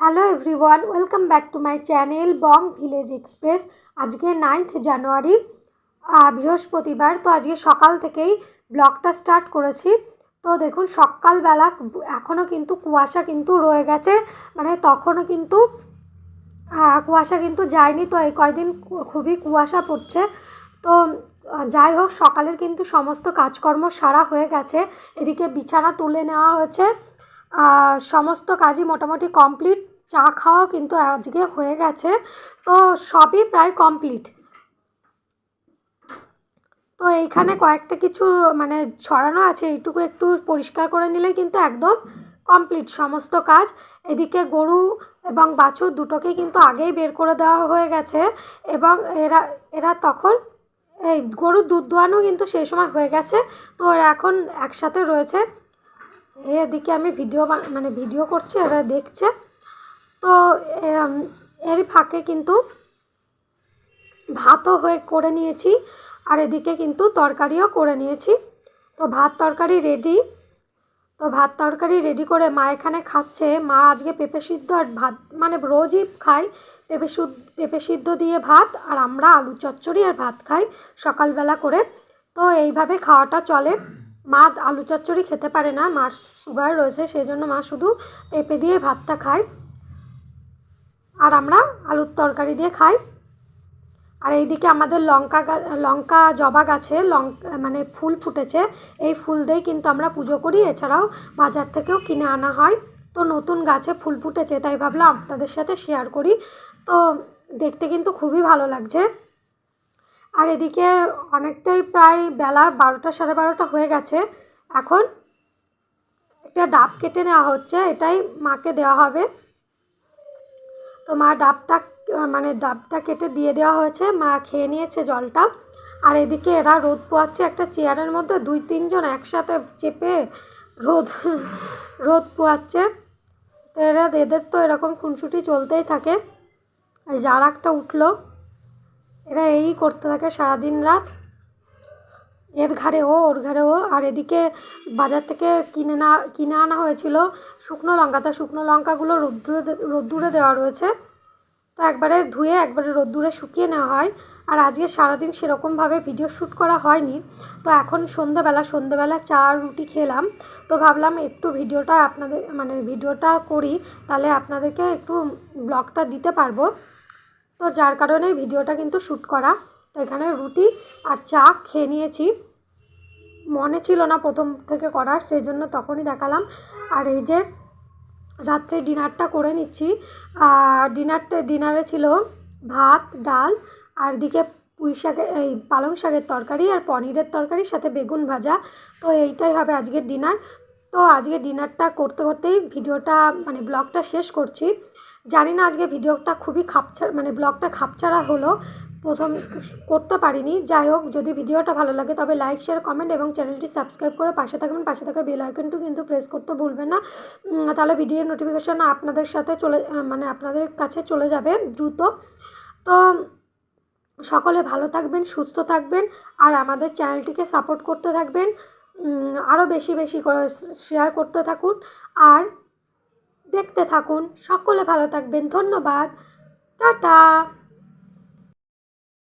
Hello everyone welcome back to my channel Bong village express আজকে ninth January বৃহস্পতিবার। তো আজকে সকাল থেকেই ব্লগটা স্টার্ট করেছি। তো দেখুন, সকালবেলা এখনও কিন্তু কুয়াশা কিন্তু রয়ে গেছে। মানে তখনও কিন্তু কুয়াশা কিন্তু যায়নি। তো এই কয়দিন খুবই কুয়াশা পড়ছে। তো যাই হোক, সকালের কিন্তু সমস্ত কাজকর্ম সারা হয়ে গেছে। এদিকে বিছানা তুলে নেওয়া হয়েছে। সমস্ত কাজই মোটামুটি কমপ্লিট চা খাওয়াও কিন্তু আজকে হয়ে গেছে। তো সবই প্রায় কমপ্লিট তো এইখানে কয়েকটা কিছু মানে ছড়ানো আছে এইটুকু একটু পরিষ্কার করে নিলে কিন্তু একদম কমপ্লিট সমস্ত কাজ। এদিকে গরু এবং বাছুর দুটোকেই কিন্তু আগেই বের করে দেওয়া হয়ে গেছে এবং এরা এরা তখন এই গরুর দুধ দোয়ানো কিন্তু সেই সময় হয়ে গেছে। তো এরা এখন একসাথে রয়েছে। এদিকে আমি ভিডিও মানে ভিডিও করছি এরা দেখছে। তো এর ফাঁকে কিন্তু ভাতও হয়ে, করে নিয়েছি, আর এদিকে কিন্তু তরকারিও করে নিয়েছি। তো ভাত তরকারি রেডি তো ভাত তরকারি রেডি করে মা এখানে খাচ্ছে। মা আজকে পেঁপে সিদ্ধ আর ভাত মানে রোজই খাই পেঁপে পেঁপে সিদ্ধ দিয়ে ভাত, আর আমরা আলু চচ্চড়ি আর ভাত খাই সকালবেলা করে। তো এইভাবে খাওয়াটা চলে। মা আলু চচ্চড়ি খেতে পারে না, মার সুগার রয়েছে সেই জন্য মা শুধু পেঁপে দিয়ে ভাতটা খায়। আর আমরা আলুর তরকারি দিয়ে খাই। আর এইদিকে আমাদের লঙ্কা লঙ্কা জবা গাছে লঙ্কা মানে ফুল ফুটেছে। এই ফুল দিয়েই কিন্তু আমরা পুজো করি। এছাড়াও বাজার থেকেও কিনে আনা হয়। তো নতুন গাছে ফুল ফুটেছে, তাই ভাবলাম আপনাদের সাথে শেয়ার করি। তো দেখতে কিন্তু খুবই ভালো লাগছে। আর এদিকে অনেকটাই প্রায় বেলা বারোটা, সাড়ে বারোটা হয়ে গেছে। এখন একটা ডাব কেটে নেওয়া হচ্ছে, এটাই মাকে দেওয়া হবে। তো মা ডাবটা মানে ডাবটা কেটে দিয়ে দেওয়া হয়েছে, মা খেয়ে নিয়েছে জলটা। আর এদিকে এরা রোদ পোয়াচ্ছে একটা চেয়ারের মধ্যে, দুই তিনজন একসাথে চেপে রোদ রোদ পোয়াচ্ছে। তো এরা, এদের তো এরকম খুনসুটি চলতেই থাকে। এই যার একটা উঠল। এরা এই করতে থাকে সারাদিন রাত। এর ঘাড়ে ও, ওর ঘাড়ে ও। আর এদিকে বাজার থেকে কিনে না, কিনে আনা হয়েছিল শুকনো লঙ্কা। তা শুকনো লঙ্কাগুলো রোদ্দুরে রোদ্দুরে দেওয়া রয়েছে। তো একবারে ধুয়ে, একবারে রোদ্দুরে শুকিয়ে নেওয়া হয়। আর আজকে সারাদিন সেরকমভাবে ভিডিও শ্যুট করা হয়নি। তো এখন সন্ধ্যাবেলা সন্ধ্যাবেলা চা রুটি খেলাম। তো ভাবলাম একটু ভিডিওটা আপনাদের মানে ভিডিওটা করি। তাহলে আপনাদেরকে একটু ব্লগটা দিতে পারব। তো যার কারণে ভিডিওটা কিন্তু শ্যুট করা। তো এখানে রুটি আর চা খেয়ে নিয়েছি। মনে ছিল না প্রথম থেকে করার, সেই জন্য তখনই দেখালাম। আর এই যে রাত্রে ডিনারটা করে নিচ্ছি। ডিনারটা ডিনারে ছিল ভাত, ডাল আর দিকে পুঁই শাকের, এই পালং শাকের তরকারি আর পনিরের তরকারির সাথে বেগুন ভাজা। তো এইটাই হবে আজকের ডিনার। তো আজকে ডিনারটা করতে, করতেই ভিডিওটা মানে ব্লগটা শেষ করছি। জানি না আজকে ভিডিওটা খুবই খাপছা মানে ব্লগটা খাপছাড়া হলো। প্রথম করতে পারিনি। যাই হোক, যদি ভিডিওটা ভালো লাগে তবে লাইক শেয়ার কমেন্ট এবং চ্যানেলটি সাবস্ক্রাইব করে পাশে থাকবেন। পাশে থাকা বেল আইকনটি কিন্তু প্রেস করতে ভুলবেন না। তাহলে ভিডিওর নোটিফিকেশান আপনাদের সাথে চলে মানে আপনাদের কাছে চলে যাবে দ্রুত। তো সকলে ভালো থাকবেন, সুস্থ থাকবেন আর আমাদের চ্যানেলটিকে সাপোর্ট করতে থাকবেন। আরও বেশি বেশি করে শেয়ার করতে থাকুন। আর দেখতে থাকুন। সকলে ভালো থাকবেন। ধন্যবাদ। টাটা।